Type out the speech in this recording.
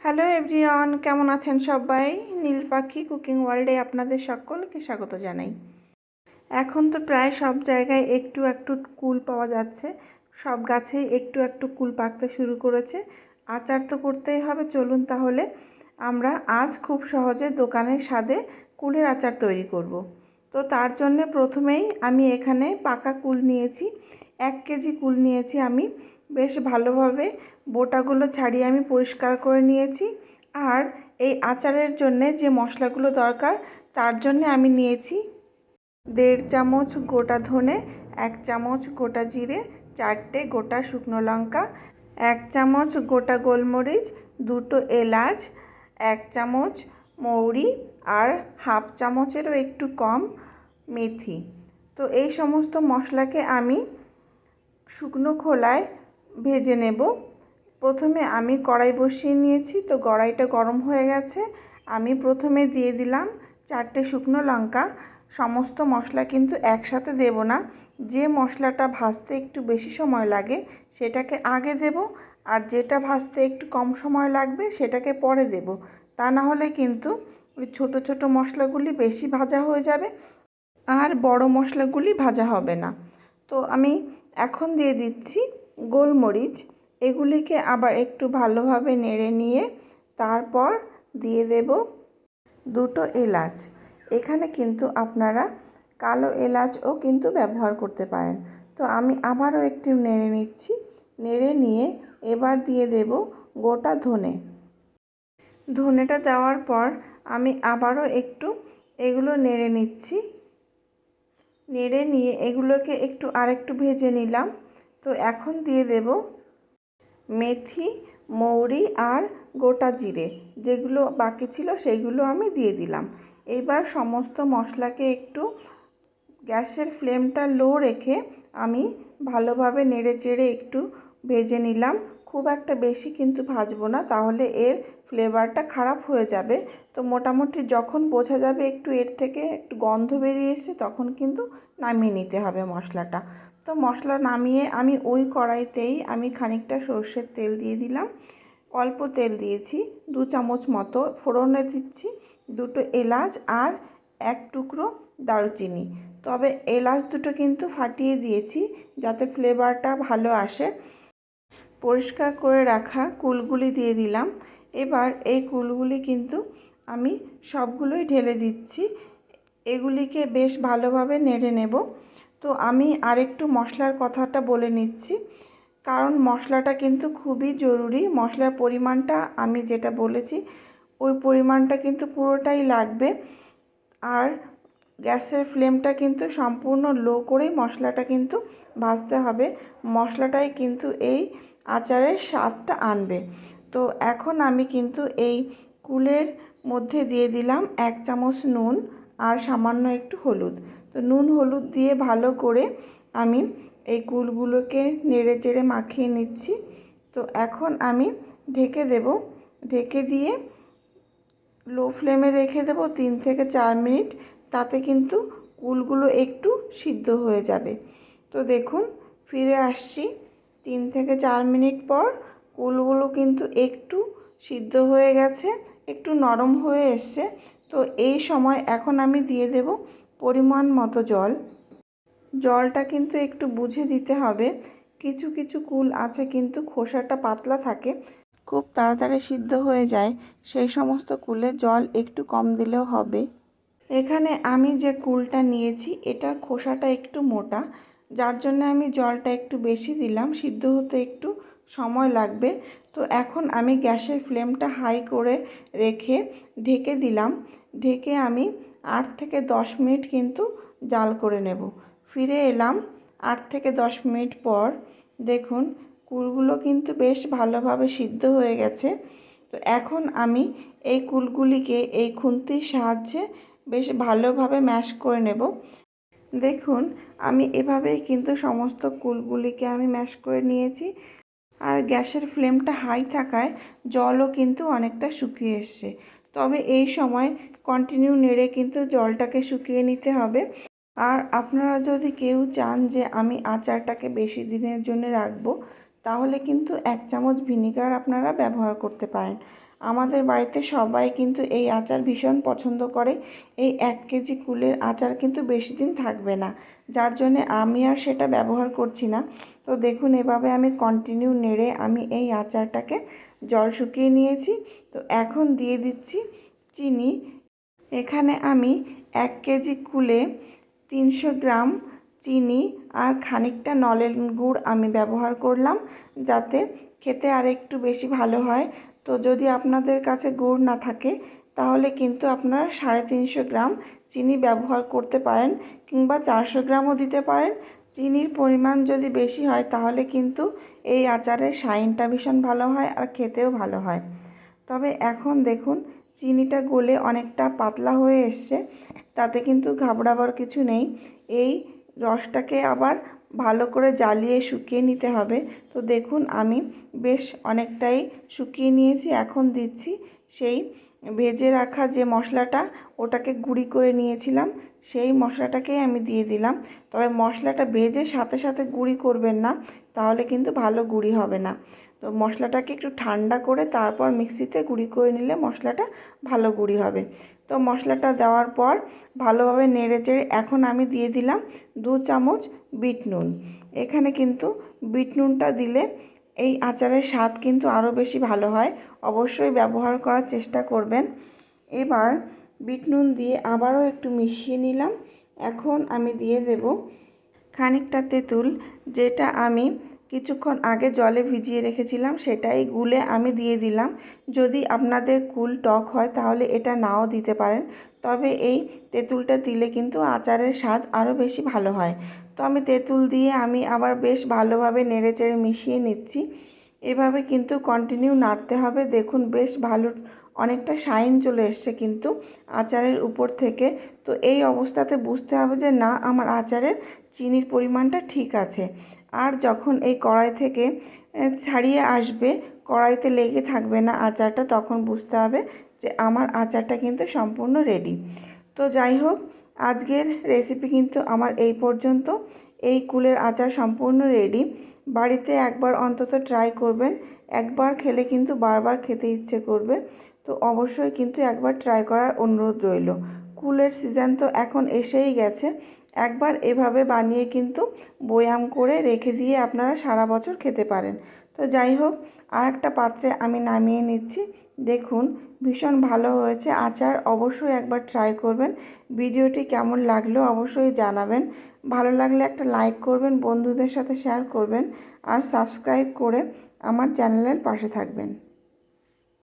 Hello everyone, কেমন আছেন সবাই? নীল পাখি কুকিং ওয়ার্ল্ডে আপনাদের সকলকে স্বাগত জানাই। এখন তো প্রায় সব জায়গায় একটু একটু কুল পাওয়া যাচ্ছে। সব গাছেই একটু একটু কুল পাকতে শুরু করেছে। আচার তো করতেই হবে, চলুন তাহলে আমরা আজ খুব সহজে দোকানের স্বাদে কুলের আচার তৈরি করব। তো তার জন্য প্রথমেই আমি এখানে পাকা কুল নিয়েছি। এক কেজি কুল নিয়েছি আমি। বেশ ভালোভাবে বোটাগুলো ছাড়িয়ে আমি পরিষ্কার করে নিয়েছি। আর এই আচারের জন্যে যে মশলাগুলো দরকার, তার জন্য আমি নিয়েছি দেড় চামচ গোটা ধনে, এক চামচ গোটা জিরে, চারটে গোটা শুকনো লঙ্কা, এক চামচ গোটা গোলমরিচ, দুটো এলাচ, এক চামচ মৌরি আর হাফ চামচেরও একটু কম মেথি। তো এই সমস্ত মশলাকে আমি শুকনো খোলায় ভেজে নেব। প্রথমে আমি কড়াই বসিয়ে নিয়েছি, তো কড়াইটা গরম হয়ে গেছে। আমি প্রথমে দিয়ে দিলাম চারটে শুকনো লঙ্কা। সমস্ত মশলা কিন্তু একসাথে দেব না। যে মশলাটা ভাজতে একটু বেশি সময় লাগে, সেটাকে আগে দেব। আর যেটা ভাজতে একটু কম সময় লাগবে, সেটাকে পরে দেব। তা না হলে কিন্তু ওই ছোটো ছোটো মশলাগুলি বেশি ভাজা হয়ে যাবে আর বড় মশলাগুলি ভাজা হবে না। তো আমি এখন দিয়ে দিচ্ছি গোলমরিচ। এগুলিকে আবার একটু ভালোভাবে নেড়ে নিয়ে তারপর দিয়ে দেব দুটো এলাচ। এখানে কিন্তু আপনারা কালো এলাচও কিন্তু ব্যবহার করতে পারেন। তো আমি আবারও একটু নেড়ে নিচ্ছি। নেড়ে নিয়ে এবার দিয়ে দেব গোটা ধনে। ধনেটা দেওয়ার পর আমি আবারও একটু এগুলো নেড়ে নিচ্ছি। নেড়ে নিয়ে এগুলোকে একটু আরেকটু ভেজে নিলাম। তো এখন দিয়ে দেব মেথি, মৌরি আর গোটা জিরে। যেগুলো বাকি ছিল সেইগুলো আমি দিয়ে দিলাম। এবার সমস্ত মশলাকে একটু গ্যাসের ফ্লেমটা লো রেখে আমি ভালোভাবে নেড়ে চেড়ে একটু ভেজে নিলাম। খুব একটা বেশি কিন্তু ভাজবো না, তাহলে এর ফ্লেভারটা খারাপ হয়ে যাবে। তো মোটামুটি যখন বোঝা যাবে একটু এর থেকে একটু গন্ধ বেরিয়ে এসছে, তখন কিন্তু নামিয়ে নিতে হবে মশলাটা। তো মশলা নামিয়ে আমি ওই কড়াইতেই আমি খানিকটা সর্ষের তেল দিয়ে দিলাম। অল্প তেল দিয়েছি, দু চামচ মতো ফোড়নে দিচ্ছি, দুটো এলাচ আর এক টুকরো দারুচিনি। তবে এলাচ দুটো কিন্তু ফাটিয়ে দিয়েছি যাতে ফ্লেভারটা ভালো আসে। পরিষ্কার করে রাখা কুলগুলি দিয়ে দিলাম। এবার এই কুলগুলি কিন্তু আমি সবগুলোই ঢেলে দিচ্ছি। এগুলিকে বেশ ভালোভাবে নেড়ে নেব। তো আমি আরেকটু মশলার কথাটা বলে নিচ্ছি। কারণ মশলাটা কিন্তু খুবই জরুরি। মশলার পরিমাণটা আমি যেটা বলেছি, ওই পরিমাণটা কিন্তু পুরোটাই লাগবে। আর গ্যাসের ফ্লেমটা কিন্তু সম্পূর্ণ লো করেই মশলাটা কিন্তু ভাজতে হবে। মশলাটাই কিন্তু এই আচারের স্বাদটা আনবে। তো এখন আমি কিন্তু এই কুলের মধ্যে দিয়ে দিলাম এক চামচ নুন আর সামান্য একটু হলুদ। তো নুন, হলুদ দিয়ে ভালো করে আমি এই কুলগুলোকে নেড়ে চেড়ে মাখিয়ে নিচ্ছি। তো এখন আমি ঢেকে দেব। ঢেকে দিয়ে লো ফ্লেমে রেখে দেব তিন থেকে চার মিনিট। তাতে কিন্তু কুলগুলো একটু সিদ্ধ হয়ে যাবে। তো দেখুন, ফিরে আসছি। তিন থেকে চার মিনিট পর কুলগুলো কিন্তু একটু সিদ্ধ হয়ে গেছে, একটু নরম হয়ে এসছে। তো এই সময় এখন আমি দিয়ে দেব পরিমাণ মতো জল। জলটা কিন্তু একটু বুঝে দিতে হবে। কিছু কিছু কুল আছে কিন্তু খোসাটা পাতলা থাকে। খুব তাড়াতাড়ি সিদ্ধ হয়ে যায়। সেই সমস্ত কুলে জল একটু কম দিলেও হবে। এখানে আমি যে কুলটা নিয়েছি, এটার খোসাটা একটু মোটা। যার জন্য আমি জলটা একটু বেশি দিলাম। সিদ্ধ হতে একটু সময় লাগবে। তো এখন আমি গ্যাসের ফ্লেমটা হাই করে রেখে ঢেকে দিলাম। ঢেকে আমি আট থেকে দশ মিনিট কিন্তু জাল করে নেব। ফিরে এলাম আট থেকে দশ মিনিট পর। দেখুন, কুলগুলো কিন্তু বেশ ভালোভাবে সিদ্ধ হয়ে গেছে। তো এখন আমি এই কুলগুলিকে এই খুন্তির সাহায্যে বেশ ভালোভাবে ম্যাশ করে নেব। দেখুন, আমি এভাবেই কিন্তু সমস্ত কুলগুলিকে আমি ম্যাশ করে নিয়েছি। আর গ্যাসের ফ্লেমটা হাই থাকায় জলও কিন্তু অনেকটা শুকিয়ে এসছে। তবে এই সময় কন্টিনিউ নেড়ে কিন্তু জলটাকে শুকিয়ে নিতে হবে। আর আপনারা যদি কেউ চান যে আমি আচারটাকে বেশি দিনের জন্য রাখব তাহলে কিন্তু এক চামচ ভিনিগার আপনারা ব্যবহার করতে পারেন। আমাদের বাড়িতে সবাই কিন্তু এই আচার ভীষণ পছন্দ করে। এই এক কেজি কুলের আচার কিন্তু বেশি দিন থাকবে না। যার জন্যে আমি আর সেটা ব্যবহার করছি না। তো দেখুন, এভাবে আমি কন্টিনিউ নেড়ে আমি এই আচারটাকে জল শুকিয়ে নিয়েছি। তো এখন দিয়ে দিচ্ছি চিনি। এখানে আমি এক কেজি কুলে তিনশো গ্রাম চিনি আর খানিকটা নলেন গুড় আমি ব্যবহার করলাম যাতে খেতে আর একটু বেশি ভালো হয়। তো যদি আপনাদের কাছে গুড় না থাকে, তাহলে কিন্তু আপনারা সাড়ে তিনশো গ্রাম চিনি ব্যবহার করতে পারেন কিংবা চারশো গ্রামও দিতে পারেন। চিনির পরিমাণ যদি বেশি হয়, তাহলে কিন্তু এই আচারের শাইনটা ভীষণ ভালো হয় আর খেতেও ভালো হয়। তবে এখন দেখুন, চিনিটা গলে অনেকটা পাতলা হয়ে এসছে, তাতে কিন্তু ঘাবড়াবার কিছু নেই। এই রসটাকে আবার ভালো করে জ্বালিয়ে শুকিয়ে নিতে হবে। তো দেখুন, আমি বেশ অনেকটাই শুকিয়ে নিয়েছি, এখন দিচ্ছি। সেই ভেজে রাখা যে মশলাটা, ওটাকে গুঁড়ি করে নিয়েছিলাম, সেই মশলাটাকেই আমি দিয়ে দিলাম। তবে মশলাটা ভেজে সাথে সাথে গুঁড়ি করবেন না, তাহলে কিন্তু ভালো গুঁড়ি হবে না। তো মশলাটাকে একটু ঠান্ডা করে তারপর মিক্সিতে গুঁড়ি করে নিলে মশলাটা ভালো গুঁড়ি হবে। তো মশলাটা দেওয়ার পর ভালোভাবে নেড়ে চেড়ে এখন আমি দিয়ে দিলাম দু চামচ বিট নুন। এখানে কিন্তু বিট নুনটা দিলে এই আচারের স্বাদ কিন্তু আরও বেশি ভালো হয়। অবশ্যই ব্যবহার করার চেষ্টা করবেন। এবার বিট নুন দিয়ে আবারও একটু মিশিয়ে নিলাম। এখন আমি দিয়ে দেব খানিকটা তেঁতুল, যেটা আমি কিছুক্ষণ আগে জলে ভিজিয়ে রেখেছিলাম, সেটাই গুলে আমি দিয়ে দিলাম। যদি আপনাদের কুল টক হয়, তাহলে এটা নাও দিতে পারেন। তবে এই তেঁতুলটা দিলে কিন্তু আচারের স্বাদ আরও বেশি ভালো হয়। তো আমি তেঁতুল দিয়ে আমি আবার বেশ ভালোভাবে নেড়ে চেড়ে মিশিয়ে নিচ্ছি। এভাবে কিন্তু কন্টিনিউ নাড়তে হবে। দেখুন, বেশ ভালো অনেকটা শাইন চলে এসছে কিন্তু আচারের উপর থেকে। তো এই অবস্থাতে বুঝতে হবে যে, না, আমার আচারের চিনির পরিমাণটা ঠিক আছে। আর যখন এই কড়াই থেকে ছাড়িয়ে আসবে, কড়াইতে লেগে থাকবে না আচারটা, তখন বুঝতে হবে যে আমার আচারটা কিন্তু সম্পূর্ণ রেডি তো যাই হোক, আজকের রেসিপি কিন্তু আমার এই পর্যন্ত। এই কুলের আচার সম্পূর্ণ রেডি বাড়িতে একবার অন্তত ট্রাই করবেন। একবার খেলে কিন্তু বারবার খেতে ইচ্ছে করবে। তো অবশ্যই কিন্তু একবার ট্রাই করার অনুরোধ রইল। কুলের সিজন তো এখন এসেই গেছে। একবার এভাবে বানিয়ে কিন্তু বয়াম করে রেখে দিয়ে আপনারা সারা বছর খেতে পারেন। তো যাই হোক আর একটা পাত্রে আমি নামিয়ে নিচ্ছি। দেখুন, ভীষণ ভালো হয়েছে। আচার অবশ্যই একবার ট্রাই করবেন। ভিডিওটি কেমন লাগল অবশ্যই জানাবেন। ভালো লাগলে একটা লাইক করবেন, বন্ধুদের সাথে শেয়ার করবেন আর সাবস্ক্রাইব করে আমার চ্যানেলের পাশে থাকবেন।